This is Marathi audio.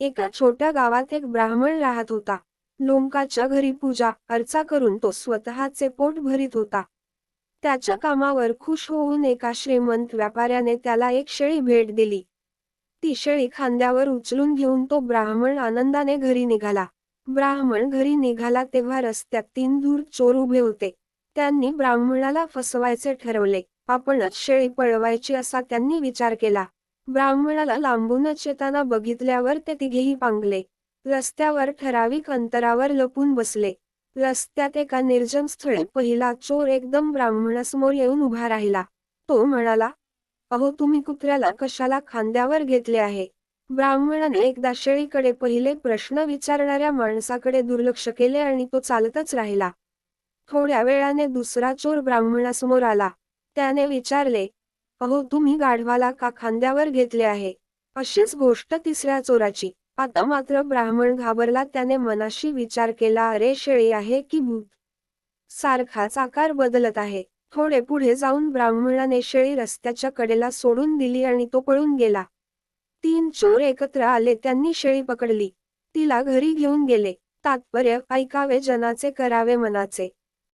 एका छोट्या गावात एक ब्राह्मण राहत होता. लोमकाच्या घरी पूजा अर्चा करून तो स्वतःचे पोट भरीत होता. त्याच्या कामावर खुश होऊन एका श्रीमंत व्यापाऱ्याने त्याला एक शेळी भेट दिली. ती शेळी खांद्यावर उचलून घेऊन तो ब्राह्मण आनंदाने घरी निघाला. ब्राह्मण घरी निघाला तेव्हा रस्त्यात तीन धूर चोर उभे होते. त्यांनी ब्राह्मणाला फसवायचे ठरवले. आपणच शेळी पळवायची असा त्यांनी विचार केला. ब्राह्मणाला लांबूनच येताना बघितल्यावर ते तिघेही पांगले. रस्त्यावर ठराविक अंतरावर लपून बसले. रस्त्यात एका निर्जन स्थळी पहिला चोर एकदम ब्राह्मणासमोर येऊन उभा राहिला. तो म्हणाला अहो तुम्ही कुत्र्याला कशाला खांद्यावर घेतले आहे? ब्राह्मणाने एकदा शेळीकडे पहिले प्रश्न विचारणाऱ्या माणसाकडे दुर्लक्ष केले आणि तो चालतच राहिला. थोड्या वेळाने दुसरा चोर ब्राह्मणासमोर आला. त्याने विचारले अहो तुम्ही गाढवाला का खांद्यावर घेतले आहे? अशीच गोष्ट तिसऱ्या चोराची. आता मात्र ब्राह्मण घाबरला त्याने मनाशी विचार केला अरे शेळी आहे की भूत? सारखाच आकार बदलत आहे. थोडे पुढे जाऊन ब्राह्मणाने शेळी रस्त्याच्या कडेला सोडून दिली आणि तो पळून गेला. तीन चोर एकत्र आले त्यांनी शेळी पकडली. तिला घरी घेऊन गेले. तात्पर्य ऐकावे जनाचे करावे मनाचे.